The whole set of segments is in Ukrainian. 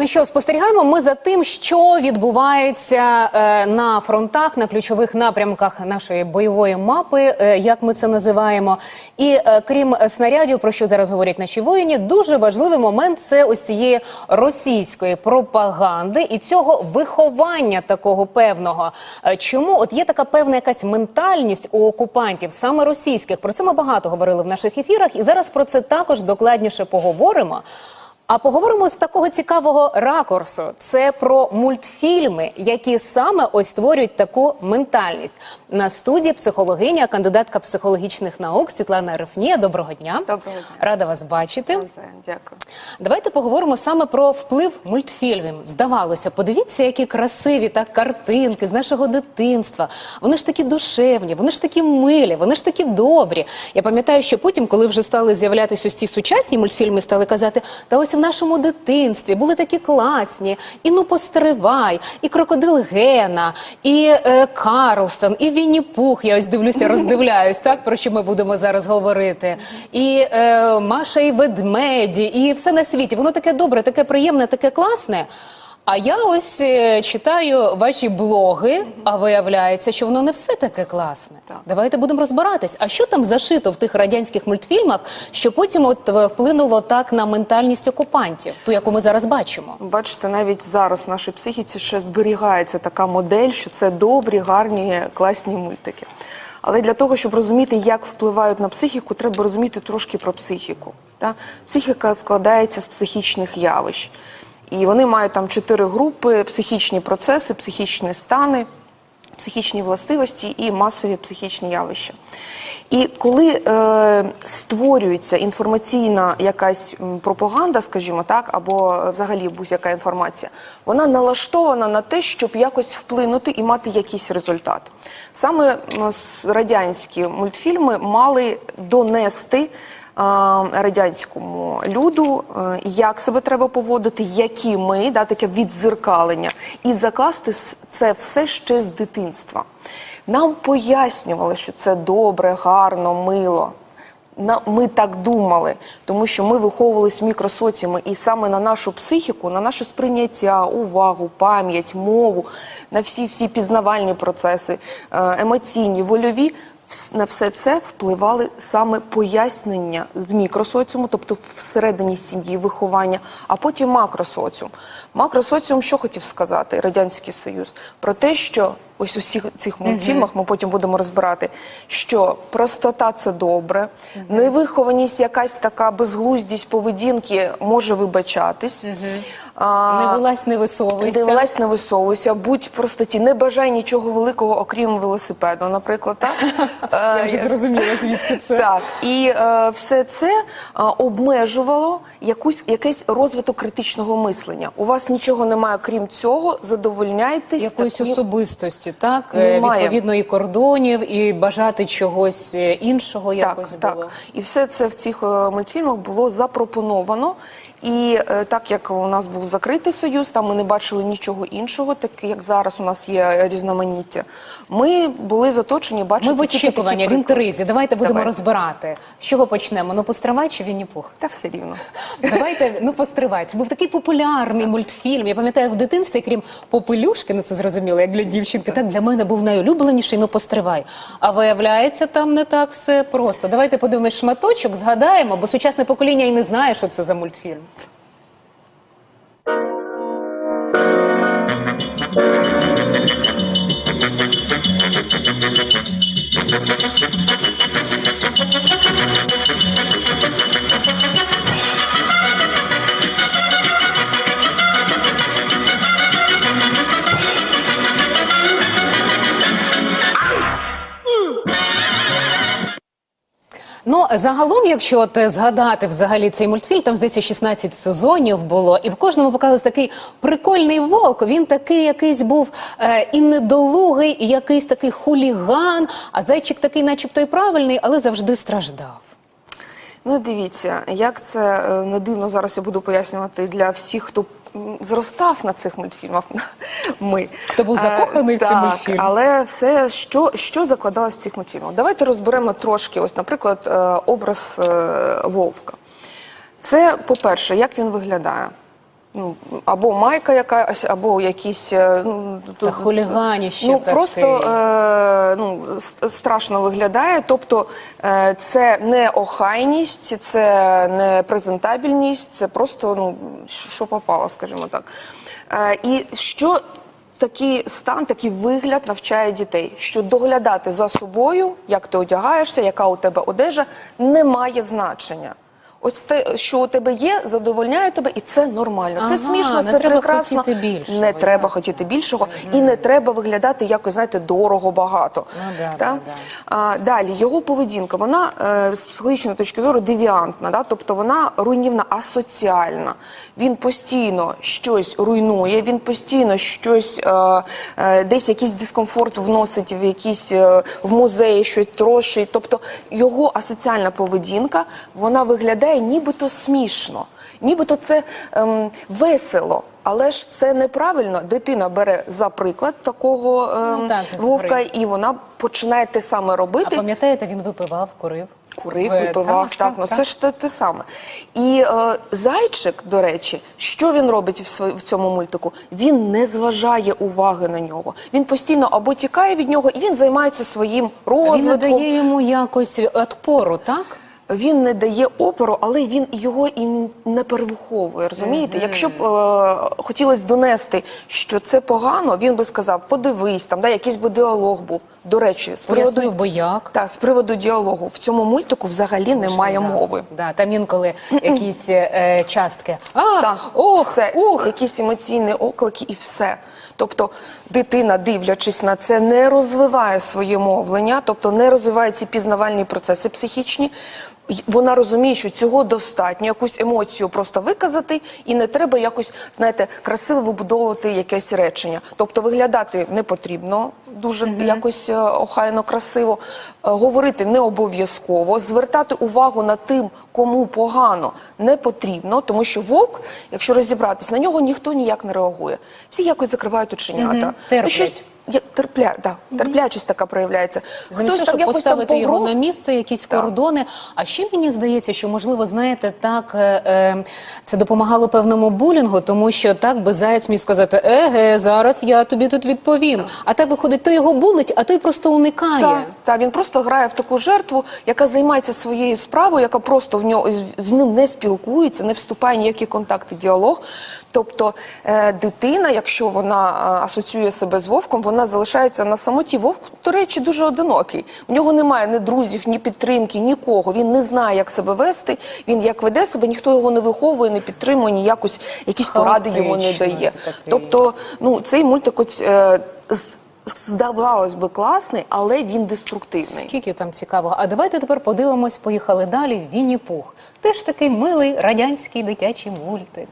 Ну що, спостерігаємо ми за тим, що відбувається е, на фронтах, на ключових напрямках нашої бойової мапи, е, як ми це називаємо. І е, крім снарядів, про що зараз говорять наші воїни, дуже важливий момент це ось цієї російської пропаганди і цього виховання такого певного. Е, Чому от є така певна якась ментальність у окупантів, саме російських? Про це ми багато говорили в наших ефірах, і зараз про це також докладніше поговоримо. А поговоримо з такого цікавого ракурсу. Це про мультфільми, які саме ось створюють таку ментальність. На студії психологиня, кандидатка психологічних наук Світлана Рефнія. Доброго дня. Доброго дня. Рада вас бачити. Дякую. Давайте поговоримо саме про вплив мультфільмів. Здавалося, подивіться, які красиві так картинки з нашого дитинства. Вони ж такі душевні, вони ж такі милі, вони ж такі добрі. Я пам'ятаю, що потім, коли вже стали з'являтися ось ці сучасні мультфільми, стали казати, та ось в нашому дитинстві були такі класні, і ну постривай, і крокодил Гена, і е, Карлсон, і Вінні Пух. Я ось дивлюся, роздивляюсь, так про що ми будемо зараз говорити. І е, Маша і ведмеді, і все на світі. Воно таке добре, таке приємне, таке класне. А я ось е, читаю ваші блоги, а виявляється, що воно не все таке класне. Так. Давайте будемо розбиратись. А що там зашито в тих радянських мультфільмах, що потім от е, вплинуло так на ментальність окупантів, ту, яку ми зараз бачимо? Бачите, навіть зараз в нашій психіці ще зберігається така модель, що це добрі, гарні, класні мультики. Але для того, щоб розуміти, як впливають на психіку, треба розуміти трошки про психіку. Да? Психіка складається з психічних явищ. І вони мають там чотири групи: психічні процеси, психічні стани, психічні властивості і масові психічні явища. І коли е, створюється інформаційна якась пропаганда, скажімо так, або е, взагалі будь-яка інформація, вона налаштована на те, щоб якось вплинути і мати якийсь результат. Саме радянські мультфільми мали донести радянському люду, е, як себе треба поводити, які ми, да, таке відзеркалення, і закласти це все ще з дитинства. Нам пояснювали, що це добре, гарно, мило. На- Ми так думали, тому що ми виховувалися в мікросоціумі, і саме на нашу психіку, на наше сприйняття, увагу, пам'ять, мову, на всі всі пізнавальні процеси, е, емоційні, вольові. На все це впливали саме пояснення з мікросоціуму, тобто всередині сім'ї, виховання, а потім макросоціум. Макросоціум, що хотів сказати Радянський Союз? Про те, що ось у всіх цих мультфільмах ми потім будемо розбирати, що простота це добре, невихованість, якась така безглуздість поведінки може вибачатись. А, Не вилазь, не висовуйся. не вилазь, не висовуйся, будь в простоті, не бажай нічого великого, окрім велосипеду, наприклад, так? Я Е, вже зрозуміла, звідки це. так, і е, все це е, обмежувало якусь якийсь розвиток критичного мислення. У вас нічого немає, крім цього, задовольняйтесь Якоїсь таким- особистості, так Е, Немає. відповідно і кордонів, і бажати чогось е, іншого якось так, було. так. І все це в цих е, мультфільмах було запропоновано. І е, так як у нас був закритий союз, там ми не бачили нічого іншого, так як зараз у нас є різноманіття. Ми були заточені бачити Ми в очікуванні, в інтеризі. Давайте будемо Давайте. розбирати. З чого почнемо? Ну, постривай чи Вінні Пух? Та все рівно. Давайте, ну постривай. Це був такий популярний мультфільм. Я пам'ятаю в дитинстві, крім попелюшки, ну це зрозуміло, як для дівчинки. Так для мене був найулюбленіший, ну постривай. А виявляється, там не так все просто. Давайте подивимось шматочок, згадаємо, бо сучасне покоління і не знає, що це за мультфільм. Thank you. Ну загалом, якщо от е, згадати взагалі цей мультфільм, там здається 16 сезонів було, і в кожному показувався такий прикольний вовк. Він такий якийсь був е, і недолугий, і якийсь такий хуліган. А зайчик такий, начебто, і правильний, але завжди страждав. Ну, дивіться, як це е, не дивно зараз я буду пояснювати для всіх, хто зростав на цих мультфільмах. Ми Хто був закоханий в ці Е, так, мультфільми. Але все, що, що закладалось в цих мультфільмах? Давайте розберемо трошки, ось, наприклад, е, образ е, Вовка. Це, по-перше, як він виглядає. Ну, або майка якась, або якісь е, ну, Та хуліганіще ну таке. просто е, ну страшно виглядає. Тобто е, це не охайність, це не презентабельність, це просто ну що попало, скажімо так. Е, і що такий стан, такий вигляд навчає дітей, що доглядати за собою, як ти одягаєшся, яка у тебе одежа, не має значення. Ось те, що у тебе є, задовольняє тебе, і це нормально. Ага, це смішно, це треба прекрасно. більшого, не треба ясно. хотіти більшого, і не треба виглядати якось, знаєте, дорого багато. Ну, да, да, да. А, далі його поведінка, вона е, з психологічної точки зору девіантна, да? тобто вона руйнівна, асоціальна. Він постійно щось руйнує, він постійно щось е, е, десь якийсь дискомфорт вносить в якісь в музеї, щось трошить. Тобто його асоціальна поведінка вона виглядає нібито смішно, нібито це ем, весело. Але ж це неправильно. Дитина бере за приклад такого ем, Ну, так, вовка, і вона починає те саме А ви пам'ятаєте, він випивав, курив. Курив, Ви- випивав, так, ну це ж те, те саме. І е, зайчик, до речі, що він робить в, св- в цьому мультику? Він не зважає уваги на нього. Він постійно або тікає від нього, і він займається своїм А Він розвитком. надає йому якось відпору, так? Він не дає опору, але він його і не перевиховує. Розумієте? Якщо б е, хотілося донести, що це погано, він би сказав: подивись, там да, якийсь би діалог був. До речі, з приводу би як. та з приводу діалогу в цьому мультику взагалі немає Да, мови. Да, там інколи якісь е, частки. А, Так, ох, все, ух. якісь емоційні оклики і все. Тобто дитина, дивлячись на це, не розвиває своє мовлення, тобто не розвиває ці пізнавальні процеси психічні. Вона розуміє, що цього достатньо, якусь емоцію просто виказати, і не треба якось, знаєте, красиво вибудовувати якесь речення. Тобто виглядати не потрібно дуже якось е, охайно, красиво, е, говорити не обов'язково, звертати увагу на тим, кому погано не потрібно, тому що вовк, якщо розібратись, на нього ніхто ніяк не реагує. Всі якось закривають оченята. Терплять. Щось я- терпля, да, терплячість така проявляється. Замість того, щоб якось поставити його на місце, якісь Так. кордони. А ще мені здається, що можливо, знаєте, так е, е, це допомагало певному булінгу, тому що так би заяць міг сказати: еге, зараз я тобі тут відповім. А так виходить, той його булить, а той просто уникає. Так, та, він просто грає в таку жертву, яка займається своєю справою, яка просто в нього з, з ним не спілкується, не вступає в ніякі контакти, діалог. Тобто е, дитина, якщо вона е, асоціює себе з вовком, вона залишається на самоті. Вовк, до речі, дуже одинокий. У нього немає ні друзів, ні підтримки, нікого. Він не знає, як себе вести. Він як веде себе, ніхто його не виховує, не підтримує, ні якось якісь поради йому не дає. Тобто, ну цей мультик, от, е, з- здавалось би, класний, але він деструктивний. Скільки там цікавого. А давайте тепер подивимось, поїхали далі. Вінні Пух. Теж такий милий радянський дитячий мультик.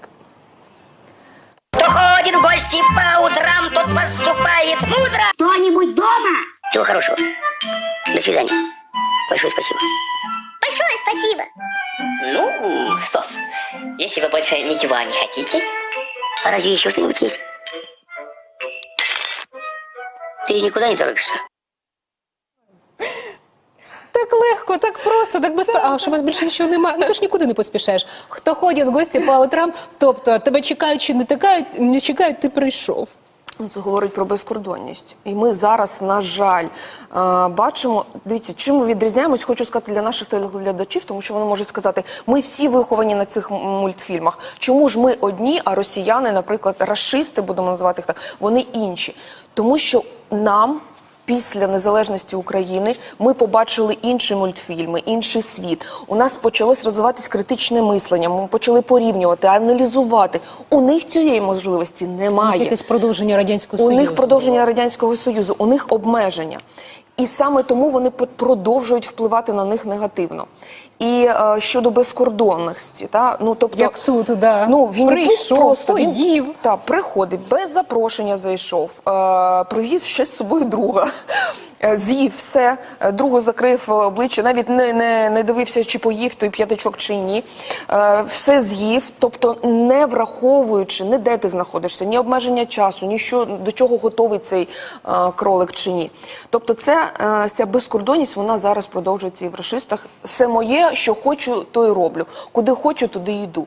Кто ходит в гости по утрам, тот поступает мудро. Кто-нибудь дома? Всего хорошего. До свидания. Большое спасибо. Большое спасибо. Ну, Сос, если вы больше ничего не хотите. А разве еще что-нибудь есть? Ты никуда не торопишься? Так легко, так просто, так без А що у вас більше нічого немає? Ну ти ж нікуди не поспішаєш. Хто ходить в гості по утрам, тобто тебе чекають чи не чекають, не чекають, ти прийшов. Ну, Це говорить про безкордонність. І ми зараз, на жаль, бачимо. Дивіться, чим ми відрізняємось, хочу сказати для наших телеглядачів, тому що вони можуть сказати, ми всі виховані на цих мультфільмах. Чому ж ми одні, а росіяни, наприклад, расисти, будемо називати їх так, вони інші. Тому що нам. Після незалежності України ми побачили інші мультфільми, інший світ. У нас почалось розвиватись критичне мислення. Ми почали порівнювати, аналізувати. У них цієї можливості немає. Якесь продовження радянського У союзу. них продовження радянського союзу, у них обмеження, і саме тому вони продовжують впливати на них негативно. І е, щодо безкордонності, та ну тобто, Як тут, да. ну він Прийшов, просто поїв. він та приходить без запрошення, зайшов, е, провів ще з собою друга. Е, З'їв все, е, другу закрив е, обличчя, навіть не, не, не дивився, чи поїв той п'ятачок чи ні. Все з'їв, тобто не враховуючи, не де ти знаходишся, ні обмеження часу, ні що до чого готовий цей кролик чи ні. Тобто, це ця безкордонність вона зараз продовжується і в расистах. Все моє, що хочу, то й роблю. Куди хочу, туди йду.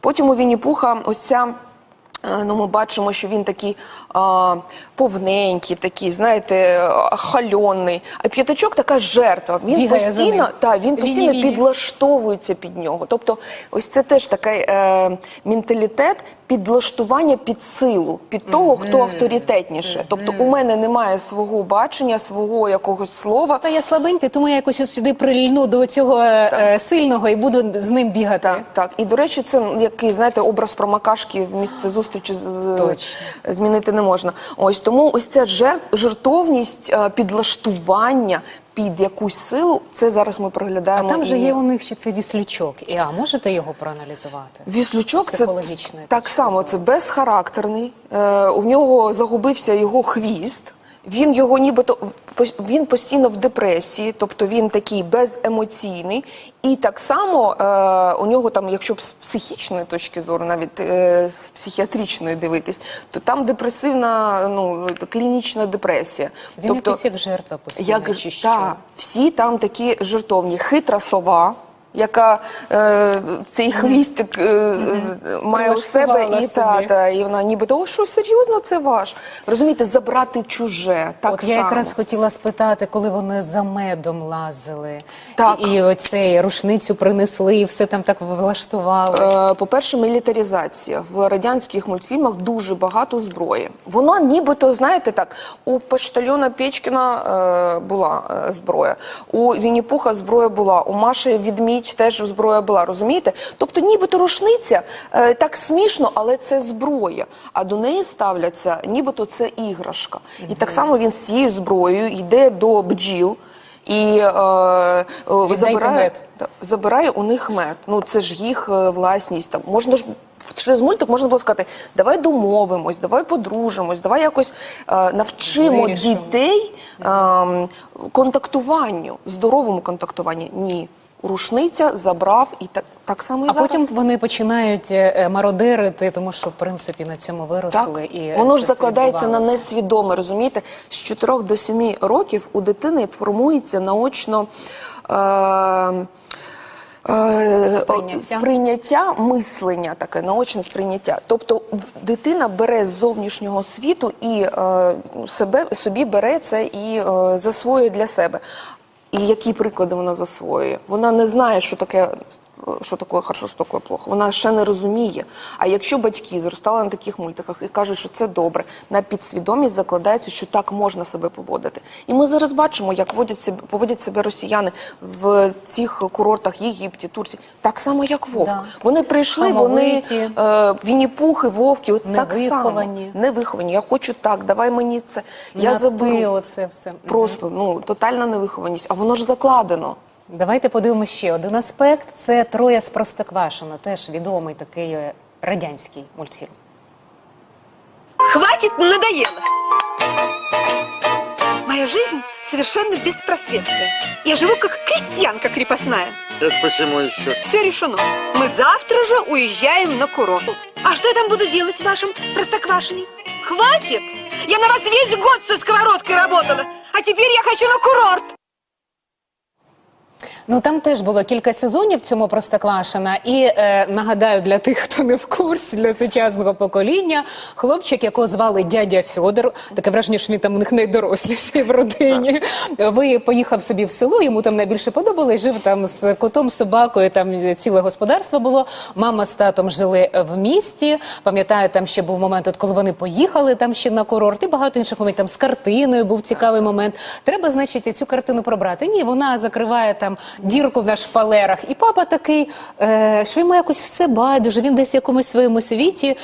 Потім у Вінні-Пуха ось ця. Е, Ну, ми бачимо, що він такий а, повненький, такий, знаєте, хальонний. А п'ятачок така жертва. Він Бігає постійно, та, він постійно Вінні-вінні. підлаштовується під нього. Тобто, ось це теж такий е, менталітет підлаштування під силу, під того, хто авторитетніше. Тобто, у мене немає свого бачення, свого якогось слова. Та я слабенький, тому я якось сюди прильну до цього е, е, сильного і буду з ним бігати. Так, так. І до речі, це який знаєте образ промакашки в місце зустрічі з- Точно. змінити не можна. Ось тому ось ця жер- жертовність е, підлаштування під якусь силу. Це зараз ми А проглядаємо. там же і- є у них ще цей віслючок. І, а можете його проаналізувати? Віслючок це так само, це безхарактерний. Е, у нього загубився його хвіст. Він його нібито він постійно в депресії, тобто він такий беземоційний. І так само е, у нього там, якщо б з психічної точки зору, навіть е, з психіатричної дивитись, то там депресивна, ну клінічна депресія. Він якийсь як жертва постійно, Як, чи що? та, всі там такі жертовні. Хитра сова, яка е, цей хвістик е, має у себе, і, та, та, і вона нібито, о, що серйозно це ваш? Розумієте, забрати чуже. Так От само. я якраз хотіла спитати, коли вони за медом лазили, Так. і, і оцей рушницю принесли, і все там так влаштували. Е, По-перше, мілітаризація. В радянських мультфільмах дуже багато зброї. Вона нібито, знаєте так, у Почтальона Печкіна е, була е, зброя, у Вінні-Пуха зброя була, у Маші Відмідь теж зброя була, розумієте? Тобто нібито рушниця е, так смішно, але це зброя. А до неї ставляться, нібито це іграшка. І так само він з цією зброєю йде до бджіл. І е, е, забирає, забирає у них мед. Ну це ж їх власність. Там можна ж через мультик можна було сказати, давай домовимось, давай подружимось, давай якось е, навчимо дітей е, контактуванню, здоровому контактуванню. Ні. Рушниця забрав і так, так само і А зараз. потім вони починають е, е, мародерити, тому що в принципі на цьому Так, виросли. І воно ж закладається на несвідоме, розумієте? З 4 до 7 років у дитини формується наочно е, е, Сприйняття. сприйняття, мислення таке, наочне сприйняття. Тобто дитина бере з зовнішнього світу і е, себе, собі бере це і е, засвоює для себе. Які приклади вона засвоює? Вона не знає, що таке. Що таке хорошо, що таке плохо. Вона ще не розуміє. А якщо батьки зростали на таких мультиках і кажуть, що це добре, на підсвідомість закладається, що так можна себе поводити. І ми зараз бачимо, як водять себе, поводять себе росіяни в цих курортах Єгипті, Турції, так само, як вовк. Да. Вони прийшли, вони Хамовиті. е, вінні-пухи, вовки, от так само. Невиховані. Невиховані. Я хочу так, давай мені це. Я заберу. оце все. Просто ну тотальна невихованість. А воно ж закладено. Давайте подивимося ще один аспект. Це Троя з Простоквашино, теж відомий такий радянський мультфільм. Хватит, надоело. Моя жизнь совершенно беспросветная. Я живу как крестьянка крепостная. Это почему еще? Все решено. Мы завтра же уезжаем на курорт. А что я там буду делать в вашем простоквашине? Хватит! Я на вас весь год со сковородкой работала, а теперь я хочу на курорт. Ну там теж було кілька сезонів цьому Простоквашина. І е, нагадаю для тих, хто не в курсі для сучасного покоління, хлопчик, якого звали дядя Фьодор, таке враження, що він там у них найдоросліший в родині. Ви поїхав собі в село, йому там найбільше подобалось. Жив там з котом, собакою. Там ціле господарство було. Мама з татом жили в місті. Пам'ятаю, там ще був момент, от коли вони поїхали там ще на курорт, і багато інших моментів. Там з картиною був цікавий момент. Треба, значить, цю картину пробрати. Ні, вона закриває там дірку на шпалерах. І папа такий, е, що йому якось все байдуже. Він десь в якомусь своєму світі.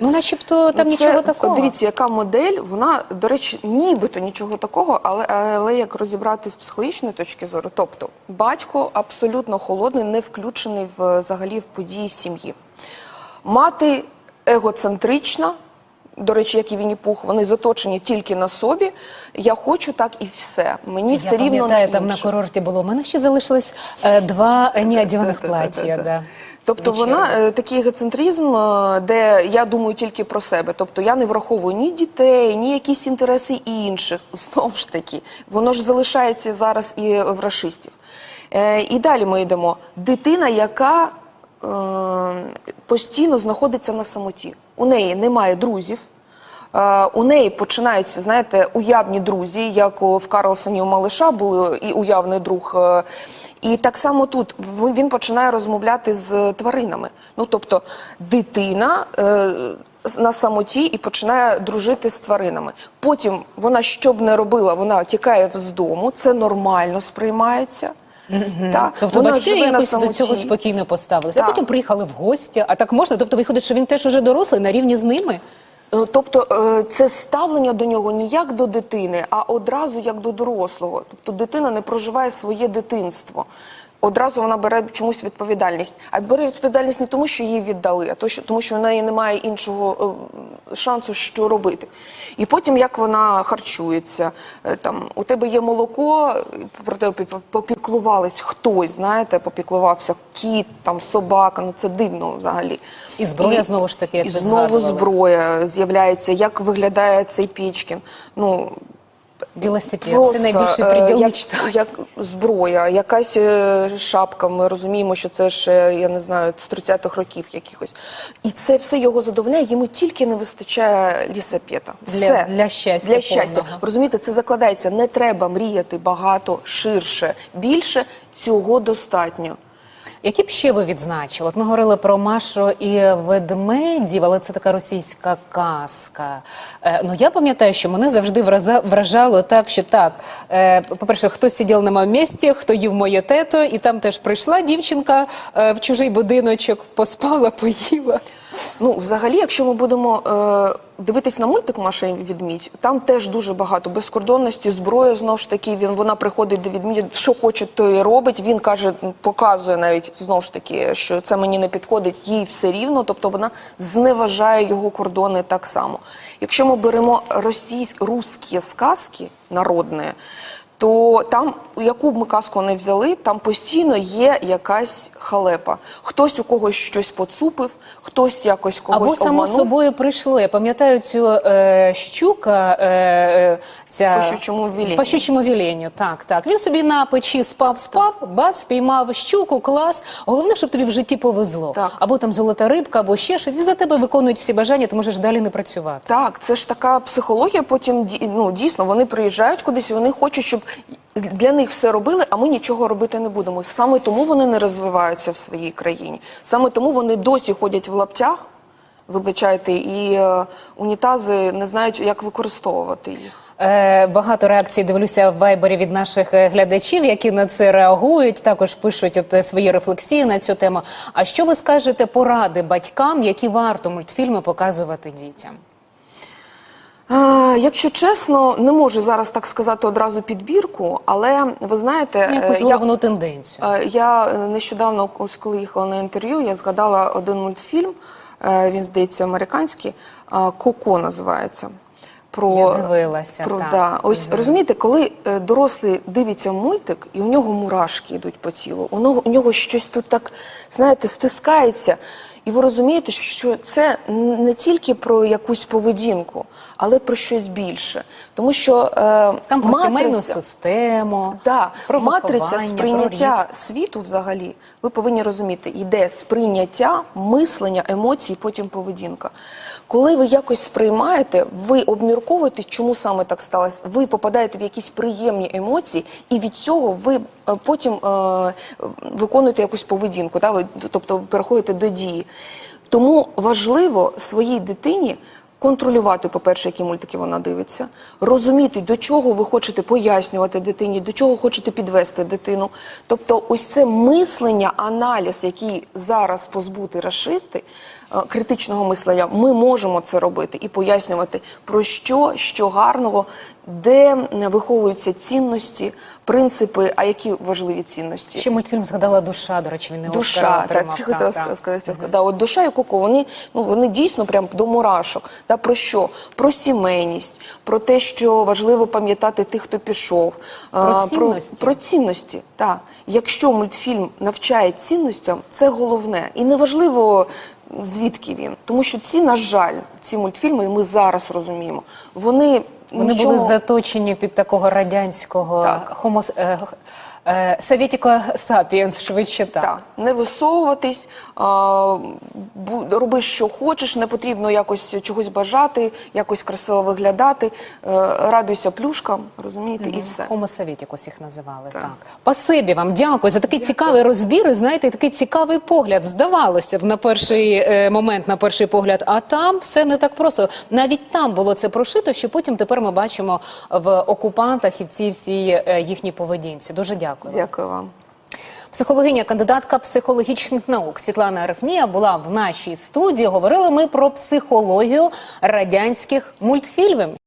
Ну, начебто там Ну, нічого такого. Дивіться, яка модель, вона, до речі, нібито нічого такого, але, але як розібрати з психологічної точки зору, тобто батько абсолютно холодний, не включений в, взагалі в події сім'ї. Мати егоцентрична. До речі, як і Вінні Пух, вони заточені тільки на собі. Я хочу так і все. Мені все рівно на пам'ятаю, там на курорті було. У мене ще залишилось е, два Та-та-та-та-та. плаття. Да. Тобто Вечірні. вона е, такий егоцентризм, е, де я думаю тільки про себе. Тобто я не враховую ні дітей, ні якісь інтереси інших. Знову ж таки, воно ж залишається зараз і в расистів. Е, і далі ми йдемо. Дитина, яка постійно знаходиться на самоті. У неї немає друзів. Е, У неї починаються, знаєте, уявні друзі, як в Карлсоні у Малиша були і уявний друг. е, І так само тут він починає розмовляти з тваринами. Ну тобто дитина е, на самоті і починає дружити з тваринами. Потім вона що б не робила, вона тікає з дому, це нормально сприймається. Та, Тобто вона батьки живе якось до цього спокійно поставилися. А потім приїхали в гості. А так можна? Тобто виходить, що він теж уже дорослий на рівні з ними? Е, Тобто е, це ставлення до нього не як до дитини, а одразу як до дорослого. Тобто дитина не проживає своє дитинство. Одразу вона бере чомусь відповідальність. А бере відповідальність не тому, що її віддали, а то, що, тому що в неї немає іншого е, шансу, що робити. І потім як вона харчується. Е, Там, у тебе є молоко, про тебе попіклувались хтось, знаєте, попіклувався кіт, там, собака, ну це дивно взагалі. І зброя знову ж таки, як і знову згадували. зброя з'являється. Як виглядає цей Пічкін? Ну Велосипед. просто Це найбільший е, приділ як, як зброя, якась е, шапка. Ми розуміємо, що це ще я не знаю з 30-х років якихось. І це все його задовольняє. Йому тільки не вистачає лісапета. Для- Все. для щастя Для щастя. повного. Розумієте, це закладається. Не треба мріяти багато, ширше, більше. Цього достатньо. Які б ще ви відзначили? От ми говорили про Машу і ведмедів, але це така російська казка. Е, ну я пам'ятаю, що мене завжди вражало так, що так. Е, по-перше, хтось сидів на моєму місці, хто їв моє тето, і там теж прийшла дівчинка е, в чужий будиночок, поспала, поїла. Ну, взагалі, якщо ми будемо е, дивитись на мультик Маша і відмідь, там теж дуже багато безкордонності, зброя знову ж таки. Він вона приходить до відмідя, що хоче, то і робить. Він каже, показує навіть знову ж таки, що це мені не підходить, їй все рівно. Тобто вона зневажає його кордони так само. Якщо ми беремо російські русські сказки народні, то там, яку б ми казку не взяли, там постійно є якась халепа. Хтось у когось щось поцупив, хтось якось когось Або само обманув. собою прийшло. Я пам'ятаю цю е, щука. Е, е, ця... По щучому віленню. По щучому віленню, так, так. Він собі на печі спав, спав, бац, піймав щуку, клас. Головне, щоб тобі в житті повезло. Так. Або там золота рибка, або ще щось. І за тебе виконують всі бажання, ти можеш далі не працювати. Так, це ж така психологія. Потім ді- ну, дійсно вони приїжджають кудись, і вони хочуть, щоб для них все робили, а ми нічого робити не будемо. Саме тому вони не розвиваються в своїй країні. Саме тому вони досі ходять в лаптях, вибачайте, і е, унітази не знають, як використовувати їх. Е, багато реакцій дивлюся в вайбері від наших е, глядачів, які на це реагують. Також пишуть от, е, свої рефлексії на цю тему. А що ви скажете поради батькам, які варто мультфільми показувати дітям? Е, Якщо чесно, не можу зараз так сказати одразу підбірку, але ви знаєте, Ну, Якусь я, головну тенденцію. Е, Я нещодавно, ось коли їхала на інтерв'ю, я згадала один мультфільм. е, Він здається американський. Коко називається. Про, Я дивилася, Про, так. да. Ось розумієте, коли дорослий дивиться мультик, і у нього мурашки йдуть по тілу, у нього, у нього щось тут так, знаєте, стискається. І ви розумієте, що це не тільки про якусь поведінку, але про щось більше. Тому що е, Там про сімейну матриця- систему, Да, про матриця сприйняття про світу взагалі, ви повинні розуміти, йде сприйняття, мислення, емоції, потім поведінка. Коли ви якось сприймаєте, ви обмірковуєте, чому саме так сталося. Ви попадаєте в якісь приємні емоції, і від цього ви е, потім е, виконуєте якусь поведінку, да? ви, тобто переходите до дії. Тому важливо своїй дитині контролювати, по-перше, які мультики вона дивиться, розуміти, до чого ви хочете пояснювати дитині, до чого хочете підвести дитину. Тобто, ось це мислення, аналіз, який зараз позбути расисти, критичного мислення, ми можемо це робити і пояснювати про що, що гарного, де виховуються цінності, принципи, а які важливі цінності. Ще мультфільм згадала душа. До речі, він не Душа, так, хотіла так, так. сказати, хотіла. Да, от душа і коко, вони, ну, вони дійсно прям до мурашок. Да, про що? Про сімейність, про те, що важливо пам'ятати тих, хто пішов. а, цінності. Про, про цінності, так. Якщо мультфільм навчає цінностям, це головне. І неважливо, звідки він. Тому що ці, на жаль, ці мультфільми, ми зараз розуміємо, вони, Вони нічого... були заточені під такого радянського Так. хомос... е, Е, Сапіенс, швидше так. Так, не висовуватись, а, роби, що хочеш, не потрібно якось чогось бажати, якось красиво виглядати, е, радуйся плюшкам, розумієте, і все. Homo Sovieticus їх називали. Так. Так. Пасибі вам, дякую за такий цікавий розбір. І знаєте, такий цікавий погляд. Здавалося б на перший е, момент, на перший погляд. А там все не так просто. Навіть там було це прошито, що потім тепер ми бачимо в окупантах і в цій всій їхній поведінці. Дуже дякую. Вам. Дякую вам. Психологиня, кандидатка психологічних наук Світлана Арефнія була в нашій студії. Говорили ми про психологію радянських мультфільмів.